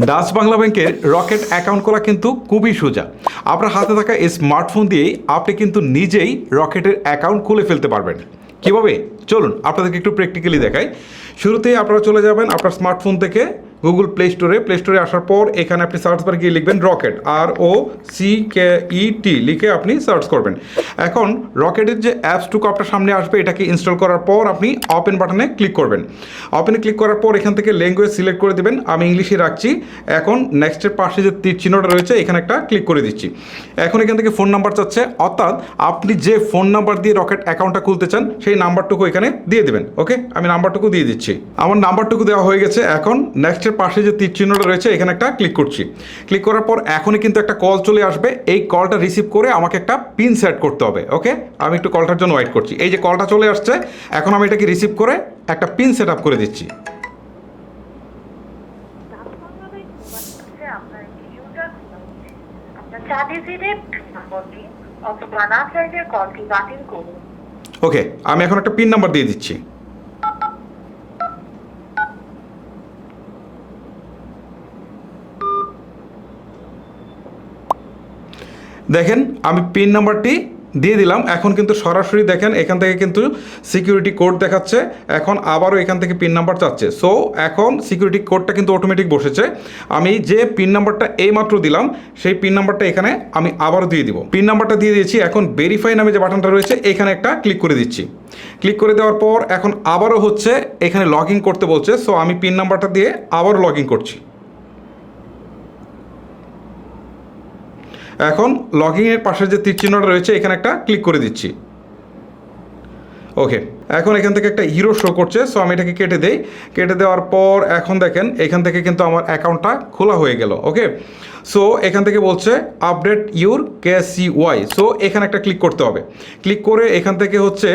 Dutch Bangla ব্যাংকের rocket account খোলা কিন্তু খুবই সোজা। আপনার হাতে থাকা এই স্মার্টফোন দিয়েই আপনি কিন্তু নিজেই রকেটের অ্যাকাউন্ট খুলে ফেলতে পারবেন। কীভাবে? চলুন, আপনাদেরকে একটু প্র্যাকটিক্যালি দেখাই। শুরুতেই আপনারা চলে যাবেন আপনার স্মার্টফোন থেকে। গুগল প্লে স্টোরে প্লে স্টোরে আসার পর এখানে আপনি সার্চ বারে গিয়ে লিখবেন রকেট আর ও সি কে ই টি লিখে আপনি সার্চ করবেন। এখন রকেটের যে অ্যাপসটুকু আপনার সামনে আসবে, এটাকে ইনস্টল করার পর আপনি ওপেন বাটনে ক্লিক করবেন। ওপেনে ক্লিক করার পর এখান থেকে ল্যাঙ্গুয়েজ সিলেক্ট করে দেবেন। আমি ইংলিশে রাখছি। এখন নেক্সটের পাশে যে তীর চিহ্নটা রয়েছে, এখানে একটা ক্লিক করে দিচ্ছি। এখন এখান থেকে ফোন নাম্বার চাচ্ছে। অর্থাৎ আপনি যে ফোন নাম্বার দিয়ে রকেট অ্যাকাউন্টটা খুলতে চান, সেই নাম্বারটুকু এখানে দিয়ে দেবেন। ওকে আমি নাম্বারটুকু দিয়ে দিচ্ছি। আমার নাম্বারটুকু দেওয়া হয়ে গেছে। এখন নেক্সটের পাশে যে তীর চিহ্নটা রয়েছে, এখানে একটা ক্লিক করছি। ক্লিক করার পর এখনই কিন্তু একটা কল চলে আসবে। এই কলটা রিসিভ করে আমাকে একটা পিন সেট করতে হবে ওকে আমি একটু কলটার জন্য ওয়েট করছি। এই যে কলটা চলে আসছে, এখন আমি এটাকে রিসিভ করে একটা পিন সেট আপ করে দিচ্ছি। ওকে আমি এখন একটা পিন নাম্বার দিয়ে দিচ্ছি। দেখেন, আমি পিন নাম্বারটি দিয়ে দিলাম। এখন কিন্তু সরাসরি দেখেন, এখান থেকে কিন্তু সিকিউরিটি কোড দেখাচ্ছে। এখন আবারও এখান থেকে পিন নাম্বার চাচ্ছে। সো এখন সিকিউরিটি কোডটা কিন্তু অটোমেটিক বসেছে। আমি যে পিন নাম্বারটা এইমাত্র দিলাম, সেই পিন নাম্বারটা এখানে আমি আবারও দিয়ে দিব। পিন নাম্বারটা দিয়ে দিয়েছি। এখন ভেরিফাই নামে যে বাটনটা রয়েছে, এখানে একটা ক্লিক করে দিচ্ছি। ক্লিক করে দেওয়ার পর এখন আবারও হচ্ছে এখানে লগ করতে বলছে। সো আমি পিন নাম্বারটা দিয়ে আবারও লগ করছি। এখন লগিংয়ের পাশে যে তীর চিহ্নটা রয়েছে, এখানে একটা ক্লিক করে দিচ্ছি। ওকে এখন এখান থেকে একটা হিরো শো করছে সো আমি এটাকে কেটে দেই। কেটে দেওয়ার পর এখন দেখেন, এখান থেকে কিন্তু আমার অ্যাকাউন্টটা খোলা হয়ে গেল। ওকে সো এখান থেকে বলছে update your K Y C so এখানে একটা ক্লিক করতে হবে। ক্লিক করে এখান থেকে হচ্ছে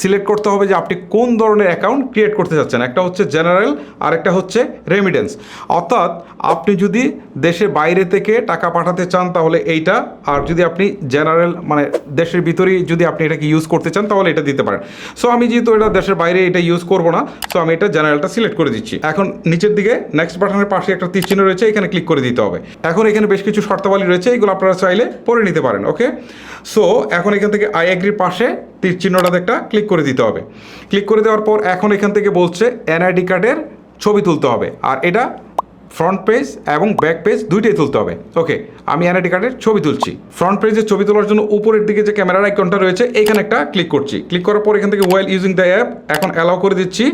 সিলেক্ট করতে হবে যে আপনি কোন ধরনের অ্যাকাউন্ট ক্রিয়েট করতে চাচ্ছেন। একটা হচ্ছে জেনারেল আর একটা হচ্ছে রেমিডেন্স অর্থাৎ আপনি যদি দেশের বাইরে থেকে টাকা পাঠাতে চান, তাহলে এইটা, আর যদি আপনি জেনারেল মানে দেশের ভিতরেই যদি আপনি এটাকে ইউজ করতে চান, তাহলে এটা দিতে পারেন। সো আমি যেহেতু এটা দেশের বাইরে এটা ইউজ করব না সো আমি এটা জেনারেলটা সিলেক্ট করে দিচ্ছি। এখন নিচের দিকে নেক্সট বাটনের পাশে একটা তীর চিহ্ন রয়েছে, এখানে ক্লিক করে দিতে হবে। এখন এখানে বেশ কিছু শর্তাবলী রয়েছে, এগুলো আপনারা চাইলে পড়ে নিতে পারেন ওকে সো এখন এখান থেকে আই এগ্রির পাশে তীর চিহ্নটাতে একটা ক্লিক করে দিতে হবে। ক্লিক করে দেওয়ার পর এখন এখান থেকে বলছে এনআইডি কার্ডের ছবি তুলতে হবে। আর এটা ফ্রন্ট পেজ এবং ব্যাক পেজ দুইটাই তুলতে হবে। ওকে আমি এনআইডি কার্ডের ছবি তুলছি। ফ্রন্ট পেজের ছবি তোলার জন্য উপরের দিকে যে ক্যামেরার আইকনটা রয়েছে, এখানে একটা ক্লিক করছি। ক্লিক করার পর এখান থেকে ওয়েল ইউজিং দ্য অ্যাপ এখন অ্যালাউ করে দিচ্ছি।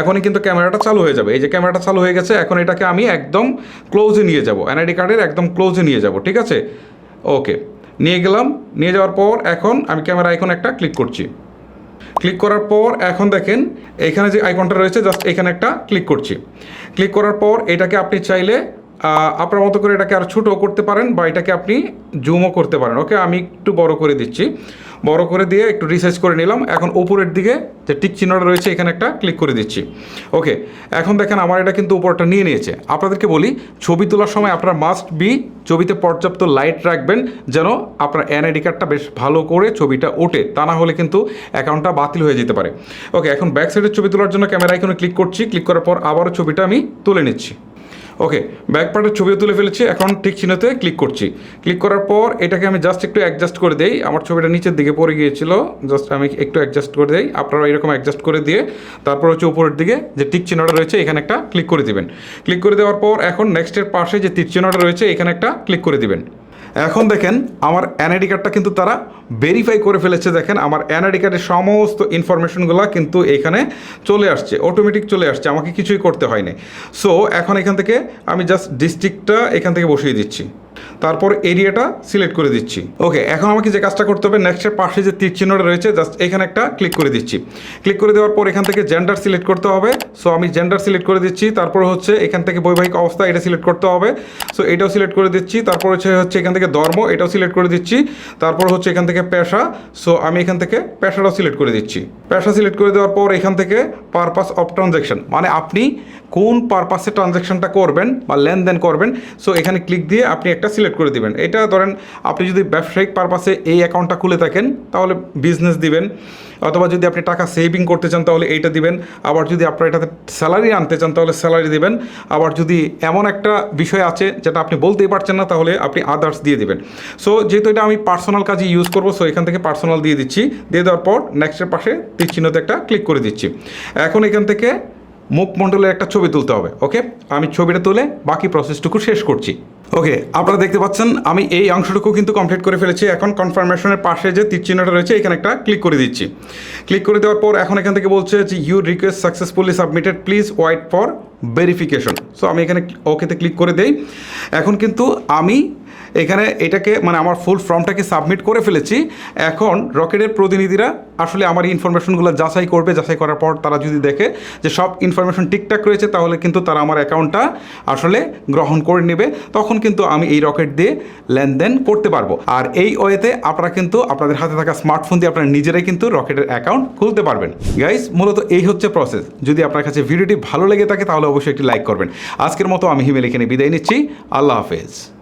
এখনই কিন্তু ক্যামেরাটা চালু হয়ে যাবে। এই যে ক্যামেরাটা চালু হয়ে গেছে, এখন এটাকে আমি একদম ক্লোজে নিয়ে যাব। এনআইডি কার্ডের একদম ক্লোজে নিয়ে যাব, ঠিক আছে? ওকে নিয়ে গেলাম। নিয়ে যাওয়ার পর এখন আমি ক্যামেরা আইকন একটা ক্লিক করছি। ক্লিক করার পর এখন দেখেন এখানে যে আইকনটা রয়েছে জাস্ট এখানে একটা ক্লিক করছি। ক্লিক করার পর এটাকে আপনি চাইলে আপনার মতো করে এটাকে আর ছোটো করতে পারেন বা এটাকে আপনি জুমও করতে পারেন। ওকে, আমি একটু বড় করে দিচ্ছি। বড় করে দিয়ে একটু রিসার্চ করে নিলাম। এখন উপরের দিকে যে টিক চিহ্নটা রয়েছে, এখানে একটা ক্লিক করে দিচ্ছি। ওকে, এখন দেখেন আমার এটা কিন্তু উপরটা নিয়ে নিয়েছে। আপনাদেরকে বলি, ছবি তোলার সময় আপনারা মাস্ট বি ছবিতে পর্যাপ্ত লাইট রাখবেন যেন আপনার এনআইডি কার্ডটা বেশ ভালো করে ছবিটা ওঠে। তা না হলে কিন্তু অ্যাকাউন্টটা বাতিল হয়ে যেতে পারে। ওকে, এখন ব্যাক সাইডের ছবি তোলার জন্য ক্যামেরা আইকনে ক্লিক করছি। ক্লিক করার পর আবারও ছবিটা আমি তুলে নিচ্ছি। ওকে ব্যাক পার্টের ছবিও তুলে ফেলেছি, এখন ঠিক চিহ্নতে ক্লিক করছি। ক্লিক করার পর এটাকে আমি জাস্ট একটু অ্যাডজাস্ট করে দিই। আমার ছবিটা নিচের দিকে পড়ে গিয়েছিল জাস্ট আমি একটু অ্যাডজাস্ট করে দেই। আপনারা এরকম অ্যাডজাস্ট করে দিয়ে, তারপর হচ্ছে উপরের দিকে যে টিক চিহ্নটা রয়েছে, এখানে একটা ক্লিক করে দিবেন। ক্লিক করে দেওয়ার পর এখন নেক্সটের পাশে যে টিক চিহ্নটা রয়েছে, এখানে একটা ক্লিক করে দিবেন। এখন দেখেন, আমার এনআইডি কার্ডটা কিন্তু তারা ভেরিফাই করে ফেলেছে, দেখেন, আমার এনআইডি কার্ডের সমস্ত ইনফরমেশনগুলো কিন্তু এখানে চলে আসছে অটোমেটিক চলে আসছে, আমাকে কিছুই করতে হয়নি। সো এখন এখান থেকে আমি জাস্ট ডিস্ট্রিক্টটা এখান থেকে বসিয়ে দিচ্ছি। তারপর এরিয়াটা সিলেক্ট করে দিচ্ছি। ওকে, এখন আমাকে যে কাজটা করতে হবে নেক্সটের পাশে যে তীর চিহ্নটা রয়েছে জাস্ট এখানে একটা ক্লিক করে দিচ্ছি। ক্লিক করে দেওয়ার পর এখান থেকে জেন্ডার সিলেক্ট করতে হবে। সো আমি জেন্ডার সিলেক্ট করে দিচ্ছি, তারপর হচ্ছে এখান থেকে বৈবাহিক অবস্থা এটা সিলেক্ট করতে হবে। সো এটাও সিলেক্ট করে দিচ্ছি, তারপর হচ্ছে হচ্ছে এখান থেকে ধর্ম এটাও সিলেক্ট করে দিচ্ছি, তারপর হচ্ছে এখান থেকে পেশা। সো আমি এখান থেকে পেশাটাও সিলেক্ট করে দিচ্ছি। পেশা সিলেক্ট করে দেওয়ার পর এখান থেকে পারপাস অফ ট্রানজ্যাকশন মানে আপনি কোন পারপাসে ট্রানজ্যাকশনটা করবেন বা লেনদেন করবেন। সো এখানে ক্লিক দিয়ে আপনি একটা সিলেক্ট করে দিবেন। এটা ধরেন আপনি যদি ব্যবসায়িক পারপাসে এই অ্যাকাউন্টটা খুলে থাকেন, তাহলে বিজনেস দিবেন। অথবা যদি আপনি টাকা সেভিং করতে চান, তাহলে এইটা দিবেন। আবার যদি আপনার এটাতে স্যালারি আনতে চান, তাহলে স্যালারি দিবেন। আবার যদি এমন একটা বিষয় আছে, যেটা আপনি বলতেই পারছেন না, তাহলে আপনি আদার্স দিয়ে দিবেন। সো যেহেতু এটা আমি পার্সোনাল কাজে ইউজ করব সো এখান থেকে পার্সোনাল দিয়ে দিচ্ছি। দিয়ে দেওয়ার পর নেক্সটের পাশে তীর চিহ্নতে একটা ক্লিক করে দিচ্ছি। এখন এখান থেকে মুখমণ্ডলের একটা ছবি তুলতে হবে ওকে আমি ছবিটা তুলে বাকি প্রসেসটুকু শেষ করছি। ওকে আপনারা দেখতে পাচ্ছেন, আমি এই অংশটুকু কিন্তু কমপ্লিট করে ফেলেছি। এখন কনফার্মেশনের পাশে যে তীর চিহ্নটা রয়েছে, এখানে একটা ক্লিক করে দিচ্ছি। ক্লিক করে দেওয়ার পর এখন এখান থেকে বলছে যে your request successfully submitted please wait for verification so আমি এখানে ওকেতে ক্লিক করে দেই। এখন কিন্তু আমি এখানে এটাকে মানে আমার ফুল ফর্মটাকে সাবমিট করে ফেলেছি। এখন রকেটের প্রতিনিধিরা আসলে আমার ইনফরমেশনগুলো যাচাই করবে, যাচাই করার পর তারা যদি দেখে যে সব ইনফরমেশন ঠিকঠাক রয়েছে, তাহলে কিন্তু তারা আমার অ্যাকাউন্টটা আসলে গ্রহণ করে নেবে। তখন কিন্তু আমি এই রকেট দিয়ে লেনদেন করতে পারব। আর এই ওয়েতে আপনারা কিন্তু আপনাদের হাতে থাকা স্মার্টফোন দিয়ে আপনারা নিজেরাই কিন্তু রকেটের অ্যাকাউন্ট খুলতে পারবেন। গাইস মূলত এই হচ্ছে প্রসেস যদি আপনার কাছে ভিডিওটি ভালো লেগে থাকে, তাহলে অবশ্যই একটি লাইক করবেন। আজকের মতো আমি হিমেল এখানে বিদায় নিচ্ছি। আল্লাহ হাফেজ।